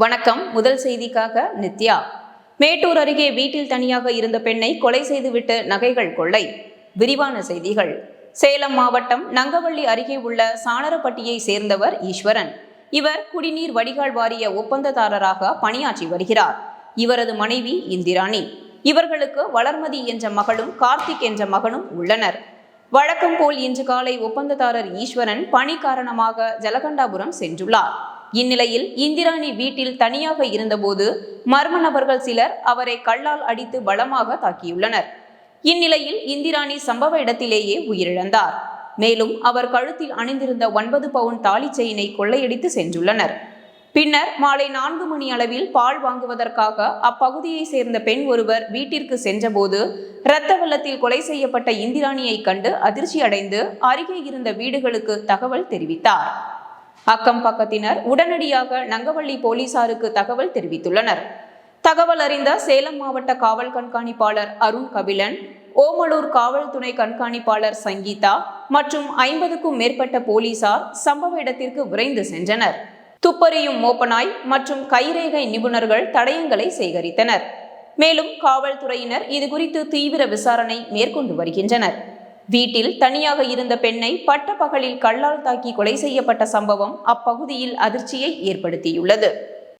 வணக்கம். முதல் செய்திக்காக நித்யா. மேட்டூர் அருகே வீட்டில் தனியாக இருந்த பெண்ணை கொலை செய்துவிட்டு நகைகள் கொள்ளை. விரிவான செய்திகள். சேலம் மாவட்டம் நங்கவள்ளி அருகே உள்ள சாணரப்பட்டியை சேர்ந்தவர் ஈஸ்வரன். இவர் குடிநீர் வடிகால் வாரிய ஒப்பந்ததாரராக பணியாற்றி வருகிறார். இவரது மனைவி இந்திராணி. இவர்களுக்கு வளர்மதி என்ற மகளும் கார்த்திக் என்ற மகனும் உள்ளனர். வழக்கம் போல் இன்று காலை ஒப்பந்ததாரர் ஈஸ்வரன் பணி காரணமாக ஜலகண்டாபுரம் சென்றுள்ளார். இந்நிலையில் இந்திராணி வீட்டில் தனியாக இருந்தபோது மர்ம நபர்கள் சிலர் அவரை கல்லால் அடித்து பலமாக தாக்கியுள்ளனர். இந்நிலையில் இந்திராணி சம்பவ இடத்திலேயே உயிரிழந்தார். மேலும் அவர் கழுத்தில் அணிந்திருந்த ஒன்பது பவுன் தாலி செயினை கொள்ளையடித்து சென்றுள்ளனர். பின்னர் மாலை நான்கு மணி அளவில் பால் வாங்குவதற்காக அப்பகுதியை சேர்ந்த பெண் ஒருவர் வீட்டிற்கு சென்றபோது இரத்த வெள்ளத்தில் கொலை செய்யப்பட்ட இந்திராணியை கண்டு அதிர்ச்சி அடைந்து அருகே இருந்த வீடுகளுக்கு தகவல் தெரிவித்தார். அக்கம் பக்கத்தினர் உடனடியாக நங்கவள்ளி போலீசாருக்கு தகவல் தெரிவித்துள்ளனர். தகவல் அறிந்த சேலம் மாவட்ட காவல் கண்காணிப்பாளர் அருண் கபிலன் ஓமலூர் காவல் துணை கண்காணிப்பாளர் சங்கீதா மற்றும் ஐம்பதுக்கும் மேற்பட்ட போலீசார் சம்பவ இடத்திற்கு விரைந்து சென்றனர். துப்பறியும் மோப்பனாய் மற்றும் கைரேகை நிபுணர்கள் தடயங்களை சேகரித்தனர். மேலும் காவல்துறையினர் இதுகுறித்து தீவிர விசாரணை மேற்கொண்டு வருகின்றனர். வீட்டில் தனியாக இருந்த பெண்ணை பட்டப்பகலில் கல்லால் தாக்கி கொலை செய்யப்பட்ட சம்பவம் அப்பகுதியில் அதிர்ச்சியை ஏற்படுத்தியுள்ளது.